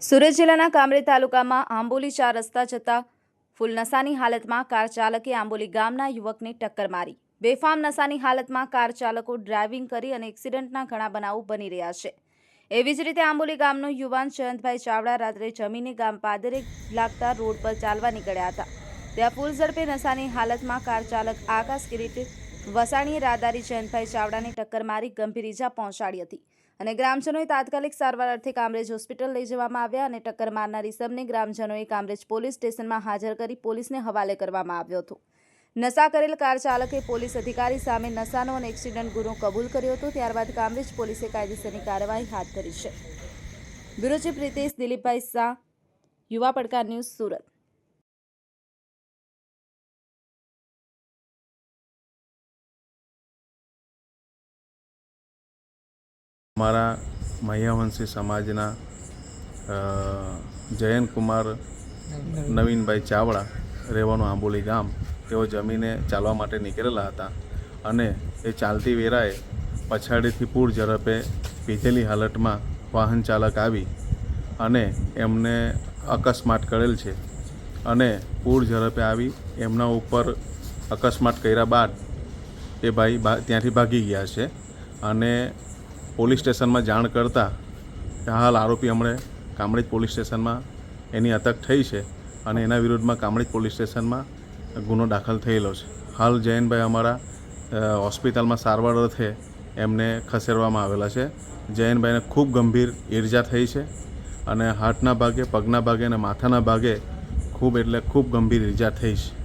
સુરત જિલ્લાના કામરેજ તાલુકામાં આંબોલી ચાર રસ્તા જતા ફૂલ નશાની હાલતમાં કાર ચાલકે આંબોલી ગામના યુવકને ટક્કર મારી. બેફામ નશાની હાલતમાં કાર ચાલકો ડ્રાઇવિંગ કરી અને એક્સિડન્ટના ઘણા બનાવો બની રહ્યા છે. એવી જ રીતે આંબોલી ગામનો યુવાન જયંતભાઈ ચાવડા રાત્રે જમીને ગામ પાદરે લાગતા રોડ પર ચાલવા નીકળ્યા હતા. ત્યાં ફૂલ ઝડપે નશાની હાલતમાં કાર ચાલક આકાશ કિરીટ વસાણીએ રાદારી જયંતભાઈ ચાવડાને ટક્કર મારી ગંભીર ઈજા પહોંચાડી હતી. અને ગ્રામજનોએ તાત્કાલિક સારવાર અર્થે કામરેજ હોસ્પિટલ લઈ જવામાં આવ્યા અને ટક્કર મારનાર ઇસમને ગ્રામજનોએ કામરેજ પોલીસ સ્ટેશનમાં હાજર કરી પોલીસને હવાલે કરવામાં આવ્યો હતો. નશા કરેલ કાર ચાલકે પોલીસ અધિકારી સામે નશાનો અને એક્સિડન્ટ ગુનો કબૂલ કર્યો હતો. ત્યારબાદ કામરેજ પોલીસે કાયદેસરની કાર્યવાહી હાથ ધરી છે. બ્યુરો ચીફ દિલીપભાઈ શાહ, યુવા પડકાર ન્યૂઝ સુરત. અમારા મહ્યાવંશી સમાજના જયંતકુમાર, નવીનભાઈ ચાવડા રહેવાનું આંબોલી ગામ. તેઓ જમીને ચાલવા માટે નીકળેલા હતા અને એ ચાલતી વેરાએ પછાડીથી પૂર ઝડપે પીધેલી હાલતમાં વાહન ચાલક આવી અને એમને અકસ્માત કરેલ છે. અને પૂર ઝડપે આવી એમના ઉપર અકસ્માત કર્યા બાદ એ ભાઈ ત્યાંથી ભાગી ગયા છે અને પોલીસ સ્ટેશનમાં જાણ કરતાં હાલ આરોપી હમણે કામરેજ પોલીસ સ્ટેશનમાં એની અટક થઈ છે અને એના વિરુદ્ધમાં કામરેજ પોલીસ સ્ટેશનમાં ગુનો દાખલ થયેલો છે. હાલ જૈનભાઈ અમારા હોસ્પિટલમાં સારવાર અર્થે એમને ખસેડવામાં આવેલા છે. જયનભાઈને ખૂબ ગંભીર ઈર્જા થઈ છે અને હાથના ભાગે, પગના ભાગે અને માથાના ભાગે ખૂબ એટલે ખૂબ ગંભીર ઈજા થઈ છે.